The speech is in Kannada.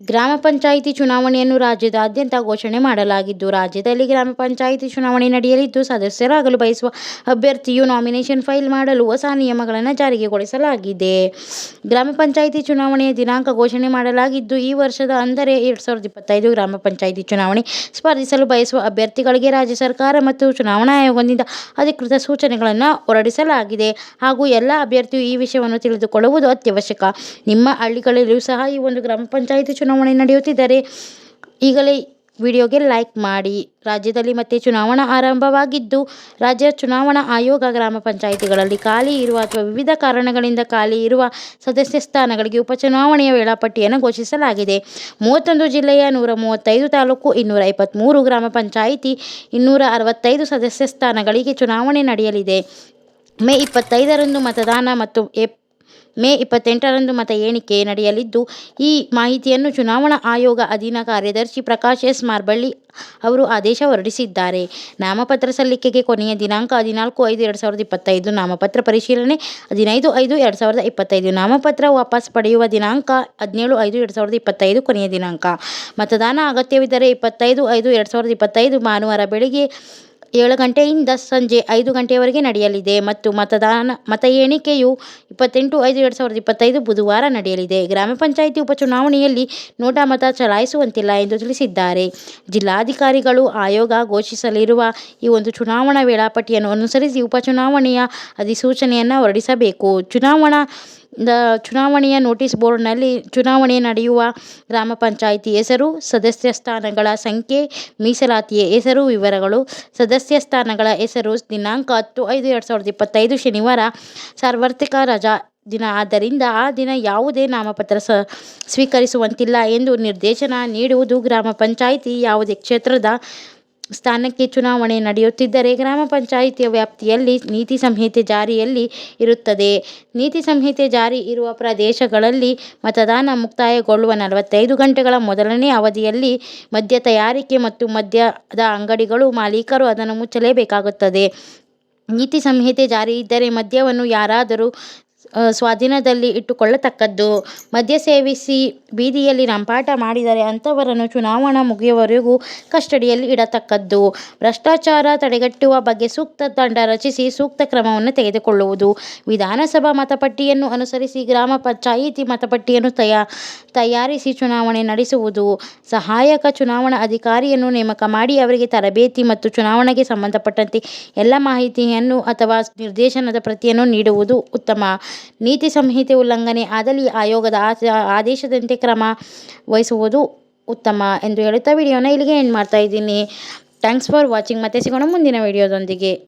ಗ್ರಾಮ ಪಂಚಾಯಿತಿ ಚುನಾವಣೆಯನ್ನು ರಾಜ್ಯದಾದ್ಯಂತ ಘೋಷಣೆ ಮಾಡಲಾಗಿದ್ದು, ರಾಜ್ಯದಲ್ಲಿ ಗ್ರಾಮ ಪಂಚಾಯಿತಿ ಚುನಾವಣೆ ನಡೆಯಲಿದ್ದು, ಸದಸ್ಯರಾಗಲು ಬಯಸುವ ಅಭ್ಯರ್ಥಿಯು ನಾಮಿನೇಷನ್ ಫೈಲ್ ಮಾಡಲು ಹೊಸ ನಿಯಮಗಳನ್ನು ಜಾರಿಗೊಳಿಸಲಾಗಿದೆ. ಗ್ರಾಮ ಪಂಚಾಯಿತಿ ಚುನಾವಣೆಯ ದಿನಾಂಕ ಘೋಷಣೆ ಮಾಡಲಾಗಿದ್ದು, ಈ ವರ್ಷದ ಅಂದರೆ ಎರಡು ಸಾವಿರದ ಇಪ್ಪತ್ತೈದು ಗ್ರಾಮ ಪಂಚಾಯಿತಿ ಚುನಾವಣೆ ಸ್ಪರ್ಧಿಸಲು ಬಯಸುವ ಅಭ್ಯರ್ಥಿಗಳಿಗೆ ರಾಜ್ಯ ಸರ್ಕಾರ ಮತ್ತು ಚುನಾವಣಾ ಆಯೋಗದಿಂದ ಅಧಿಕೃತ ಸೂಚನೆಗಳನ್ನು ಹೊರಡಿಸಲಾಗಿದೆ ಹಾಗೂ ಎಲ್ಲ ಅಭ್ಯರ್ಥಿಯು ಈ ವಿಷಯವನ್ನು ತಿಳಿದುಕೊಳ್ಳುವುದು ಅತ್ಯವಶ್ಯಕ. ನಿಮ್ಮ ಹಳ್ಳಿಗಳಲ್ಲಿಯೂ ಸಹ ಈ ಒಂದು ಗ್ರಾಮ ಪಂಚಾಯಿತಿ ಚುನಾವಣೆ ನಡೆಯುತ್ತಿದ್ದರೆ ಈಗಲೇ ವಿಡಿಯೋಗೆ ಲೈಕ್ ಮಾಡಿ. ರಾಜ್ಯದಲ್ಲಿ ಮತ್ತೆ ಚುನಾವಣಾ ಆರಂಭವಾಗಿದ್ದು, ರಾಜ್ಯ ಚುನಾವಣಾ ಆಯೋಗ ಗ್ರಾಮ ಪಂಚಾಯಿತಿಗಳಲ್ಲಿ ಖಾಲಿ ಇರುವ ಅಥವಾ ವಿವಿಧ ಕಾರಣಗಳಿಂದ ಖಾಲಿ ಇರುವ ಸದಸ್ಯ ಸ್ಥಾನಗಳಿಗೆ ಉಪಚುನಾವಣೆಯ ವೇಳಾಪಟ್ಟಿಯನ್ನು ಘೋಷಿಸಲಾಗಿದೆ. ಮೂವತ್ತೊಂದು ಜಿಲ್ಲೆಯ ನೂರ ಮೂವತ್ತೈದು ತಾಲೂಕು, ಇನ್ನೂರ ಇಪ್ಪತ್ತ್ಮೂರು ಗ್ರಾಮ ಪಂಚಾಯಿತಿ, ಇನ್ನೂರ ಅರವತ್ತೈದು ಸದಸ್ಯ ಸ್ಥಾನಗಳಿಗೆ ಚುನಾವಣೆ ನಡೆಯಲಿದೆ. ಮೇ ಇಪ್ಪತ್ತೈದರಂದು ಮತದಾನ ಮತ್ತು ಮೇ ಇಪ್ಪತ್ತೆಂಟರಂದು ಮತ ಎಣಿಕೆ ನಡೆಯಲಿದ್ದು, ಈ ಮಾಹಿತಿಯನ್ನು ಚುನಾವಣಾ ಆಯೋಗ ಅಧೀನ ಕಾರ್ಯದರ್ಶಿ ಪ್ರಕಾಶ್ ಎಸ್. ಮಾರ್ಬಳ್ಳಿ ಅವರು ಆದೇಶ ಹೊರಡಿಸಿದ್ದಾರೆ. ನಾಮಪತ್ರ ಸಲ್ಲಿಕೆಗೆ ಕೊನೆಯ ದಿನಾಂಕ ಹದಿನಾಲ್ಕು-ಐದು -ಎರಡು ಸಾವಿರದ ಇಪ್ಪತ್ತೈದು. ನಾಮಪತ್ರ ಪರಿಶೀಲನೆ ಹದಿನೈದು-ಐದು -ಎರಡು ಸಾವಿರದ ಇಪ್ಪತ್ತೈದು. ನಾಮಪತ್ರ ವಾಪಸ್ ಪಡೆಯುವ ದಿನಾಂಕ ಹದಿನೇಳು-ಐದು -ಎರಡು ಸಾವಿರದ ಇಪ್ಪತ್ತೈದು ಕೊನೆಯ ದಿನಾಂಕ. ಮತದಾನ ಅಗತ್ಯವಿದ್ದರೆ ಇಪ್ಪತ್ತೈದು-ಐದು -ಎರಡು ಸಾವಿರದ ಇಪ್ಪತ್ತೈದು ಭಾನುವಾರ ಬೆಳಗ್ಗೆ ಏಳು ಗಂಟೆಯಿಂದ ಸಂಜೆ ಐದು ಗಂಟೆಯವರೆಗೆ ನಡೆಯಲಿದೆ ಮತ್ತು ಮತದಾನ, ಮತ ಎಣಿಕೆಯು ಇಪ್ಪತ್ತೆಂಟು-ಐದು -ಎರಡು ಸಾವಿರದ ಇಪ್ಪತ್ತೈದು ಬುಧವಾರ ನಡೆಯಲಿದೆ. ಗ್ರಾಮ ಪಂಚಾಯಿತಿ ಉಪಚುನಾವಣೆಯಲ್ಲಿ ನೋಟಾ ಮತ ಚಲಾಯಿಸುವಂತಿಲ್ಲ ಎಂದು ತಿಳಿಸಿದ್ದಾರೆ. ಜಿಲ್ಲಾಧಿಕಾರಿಗಳು ಆಯೋಗ ಘೋಷಿಸಲಿರುವ ಈ ಒಂದು ಚುನಾವಣಾ ವೇಳಾಪಟ್ಟಿಯನ್ನು ಅನುಸರಿಸಿ ಉಪಚುನಾವಣೆಯ ಅಧಿಸೂಚನೆಯನ್ನು ಹೊರಡಿಸಬೇಕು. ಚುನಾವಣೆಯ ನೋಟಿಸ್ ಬೋರ್ಡ್ನಲ್ಲಿ ಚುನಾವಣೆ ನಡೆಯುವ ಗ್ರಾಮ ಪಂಚಾಯಿತಿ ಹೆಸರು, ಸದಸ್ಯ ಸ್ಥಾನಗಳ ಸಂಖ್ಯೆ, ಮೀಸಲಾತಿಯ ಹೆಸರು ವಿವರಗಳು, ಸದಸ್ಯ ಸ್ಥಾನಗಳ ಹೆಸರು, ದಿನಾಂಕ ಹತ್ತು-ಐದು -ಎರಡು ಸಾವಿರದ ಇಪ್ಪತ್ತೈದು ಶನಿವಾರ ಸಾರ್ವತ್ರಿಕ ರಜಾ ದಿನ ಆದ್ದರಿಂದ ಆ ದಿನ ಯಾವುದೇ ನಾಮಪತ್ರ ಸ ಸ್ವೀಕರಿಸುವಂತಿಲ್ಲ ಎಂದು ನಿರ್ದೇಶನ ನೀಡುವುದು. ಗ್ರಾಮ ಪಂಚಾಯಿತಿ ಯಾವುದೇ ಕ್ಷೇತ್ರದ ಸ್ಥಾನಕ್ಕೆ ಚುನಾವಣೆ ನಡೆಯುತ್ತಿದ್ದರೆ ಗ್ರಾಮ ಪಂಚಾಯಿತಿಯ ವ್ಯಾಪ್ತಿಯಲ್ಲಿ ನೀತಿ ಸಂಹಿತೆ ಜಾರಿಯಲ್ಲಿ ಇರುತ್ತದೆ. ನೀತಿ ಸಂಹಿತೆ ಜಾರಿ ಇರುವ ಪ್ರದೇಶಗಳಲ್ಲಿ ಮತದಾನ ಮುಕ್ತಾಯಗೊಳ್ಳುವ ನಲವತ್ತೈದು ಗಂಟೆಗಳ ಮೊದಲನೇ ಅವಧಿಯಲ್ಲಿ ಮದ್ಯ ತಯಾರಿಕೆ ಮತ್ತು ಮದ್ಯದ ಅಂಗಡಿಗಳು ಮಾಲೀಕರು ಅದನ್ನು ಮುಚ್ಚಲೇಬೇಕಾಗುತ್ತದೆ. ನೀತಿ ಸಂಹಿತೆ ಜಾರಿ ಇದ್ದರೆ ಮದ್ಯವನ್ನು ಯಾರಾದರೂ ಸ್ವಾಧೀನದಲ್ಲಿ ಇಟ್ಟುಕೊಳ್ಳತಕ್ಕದ್ದು. ಮದ್ಯ ಸೇವಿಸಿ ಬೀದಿಯಲ್ಲಿ ರಂಪಾಟ ಮಾಡಿದರೆ ಅಂಥವರನ್ನು ಚುನಾವಣಾ ಮುಗಿಯುವವರೆಗೂ ಕಸ್ಟಡಿಯಲ್ಲಿ ಇಡತಕ್ಕದ್ದು. ಭ್ರಷ್ಟಾಚಾರ ತಡೆಗಟ್ಟುವ ಬಗ್ಗೆ ಸೂಕ್ತ ತಂಡ ರಚಿಸಿ ಸೂಕ್ತ ಕ್ರಮವನ್ನು ತೆಗೆದುಕೊಳ್ಳುವುದು. ವಿಧಾನಸಭಾ ಮತಪಟ್ಟಿಯನ್ನು ಅನುಸರಿಸಿ ಗ್ರಾಮ ಪಂಚಾಯಿತಿ ಮತಪಟ್ಟಿಯನ್ನು ತಯಾರಿಸಿ ಚುನಾವಣೆ ನಡೆಸುವುದು. ಸಹಾಯಕ ಚುನಾವಣಾ ಅಧಿಕಾರಿಯನ್ನು ನೇಮಕ ಮಾಡಿ ಅವರಿಗೆ ತರಬೇತಿ ಮತ್ತು ಚುನಾವಣೆಗೆ ಸಂಬಂಧಪಟ್ಟಂತೆ ಎಲ್ಲ ಮಾಹಿತಿಯನ್ನು ಅಥವಾ ನಿರ್ದೇಶನದ ಪ್ರತಿಯನ್ನು ನೀಡುವುದು ಉತ್ತಮ. ನೀತಿ ಸಂಹಿತೆ ಉಲ್ಲಂಘನೆ ಆದಲ್ಲಿ ಆಯೋಗದ ಆದೇಶದಂತೆ ಕ್ರಮ ವಹಿಸುವುದು ಉತ್ತಮ ಎಂದು ಹೇಳುತ್ತಾ ವಿಡಿಯೋನ ಇಲ್ಲಿಗೆ ಎಂಡ್ ಮಾಡ್ತಾ ಇದ್ದೀನಿ. ಥ್ಯಾಂಕ್ಸ್ ಫಾರ್ ವಾಚಿಂಗ್ ಮತ್ತೆ ಸಿಗೋಣ ಮುಂದಿನ ವಿಡಿಯೋದೊಂದಿಗೆ.